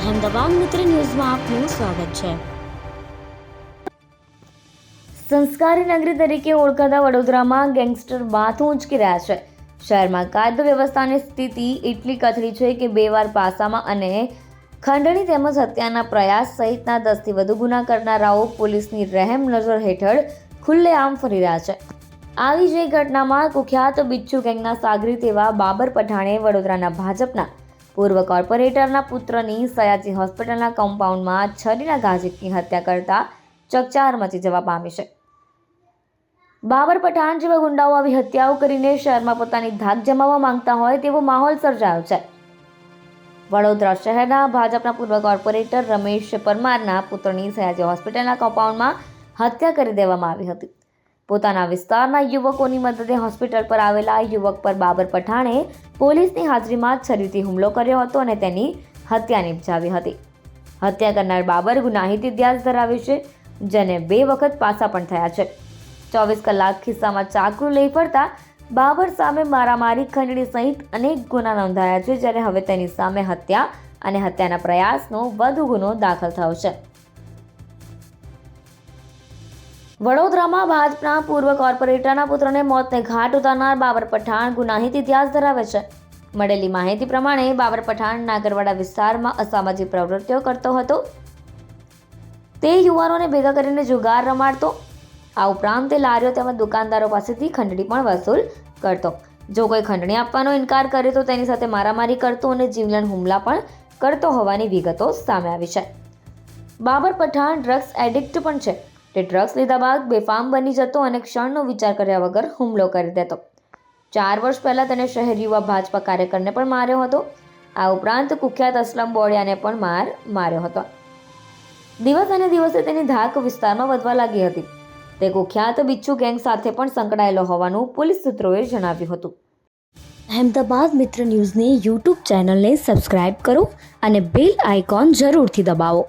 અહેમદાબાદ મિત્ર ન્યૂઝમાં આપનું સ્વાગત છે સંસ્કારી નગરી તરીકે ઓળખાતા વડોદરામાં ગેંગસ્ટર માથું ઉંચકી રહ્યા છે શહેરમાં કાયદો વ્યવસ્થાની સ્થિતિ એટલી કથળી છે કે બે વાર પાસામાં અને ખંડણી તેમજ હત્યાના પ્રયાસ સહિતના દસથી વધુ ગુના કરનારાઓ પોલીસની રહેમ નજર હેઠળ ખુલ્લેઆમ ફરી રહ્યા છે। આવી જ ઘટનામાં કુખ્યાત બિચ્છુ ગેંગના સાગરીત એવા બાબર પઠાણે વડોદરાના ભાજપના પૂર્વ કોર્પોરેટરના પુત્રની સયાજી હોસ્પિટલના કમ્પાઉન્ડમાં છરીના ઘાઝીકની હત્યા કરતા ચકચાર મચી જવા પામી છે. બાબર પઠાણ જેવા ગુંડાઓ આવી હત્યાઓ કરીને શહેરમાં પોતાની ધાક જમાવવા માંગતા હોય તેવો માહોલ સર્જાયો છે. વડોદરા શહેરના ભાજપના પૂર્વ કોર્પોરેટર રમેશ પરમારના પુત્રની સયાજી હોસ્પિટલના કમ્પાઉન્ડમાં હત્યા કરી દેવામાં આવી હતી. પોતાના વિસ્તારના યુવકોની મદદે હોસ્પિટલ પર આવેલા યુવક પર બાબર પઠાણે પોલીસની હાજરીમાં છરીથી હુમલો કર્યો હતો અને તેની હત્યા નિપજાવી હતી. હત્યા કરનાર બાબર ગુનાહિત ઇતિહાસ ધરાવે છે, જેને બે વખત પાસા પણ થયા છે. ચોવીસ કલાક ખિસ્સામાં ચાકુ લઈ ફરતા બાબર સામે મારામારી, ખંડણી સહિત અનેક ગુના નોંધાયા છે, જ્યારે હવે તેની સામે હત્યા અને હત્યાના પ્રયાસનો વધુ ગુનો દાખલ થયો છે. વડોદરામાં ભાજપના પૂર્વ કોર્પોરેટરના પુત્રને મોતને ઘાટ ઉતારનાર બાબર પઠાણ ગુનાહિત ઇતિહાસ ધરાવે છે. મળેલી માહિતી પ્રમાણે બાબર પઠાણ નાગરવાડા વિસ્તારમાં અસામાજિક પ્રવૃત્તિઓ કરતો હતો. તે યુવાનોને ભેગા કરીને જુગાર રમાડતો. આ ઉપરાંત તે લારીઓ તેમજ દુકાનદારો પાસેથી ખંડણી પણ વસૂલ કરતો. જો કોઈ ખંડણી આપવાનો ઇનકાર કરે તો તેની સાથે મારામારી કરતો અને જીવલેણ હુમલા પણ કરતો હોવાની વિગતો સામે આવી છે. બાબર પઠાણ ડ્રગ્સ એડિક્ટ પણ છે. તે ડ્રગ્સ લીધા બાદ બેફામ બની જતો અને ક્ષણનો વિચાર કર્યા વગર હુમલો કરી દેતો. ચાર વર્ષ પહેલાં તેને શહેર યુવા ભાજપા કાર્યકરને પણ માર્યો હતો. આ ઉપરાંત કુખ્યાત અસલમ બોડિયાને પણ માર માર્યો હતો. દિવસ અને દિવસે તેની ધાક વિસ્તારમાં વધવા લાગી હતી. તે કુખ્યાત બિચ્છુ ગેંગ સાથે પણ સંકળાયેલો હોવાનું પોલીસ સૂત્રોએ જણાવ્યું હતું. અહેમદાબાદ મિત્ર ન્યૂઝની યુટ્યુબ ચેનલને સબસ્ક્રાઇબ કરો અને બેલ આઇકોન જરૂરથી દબાવો.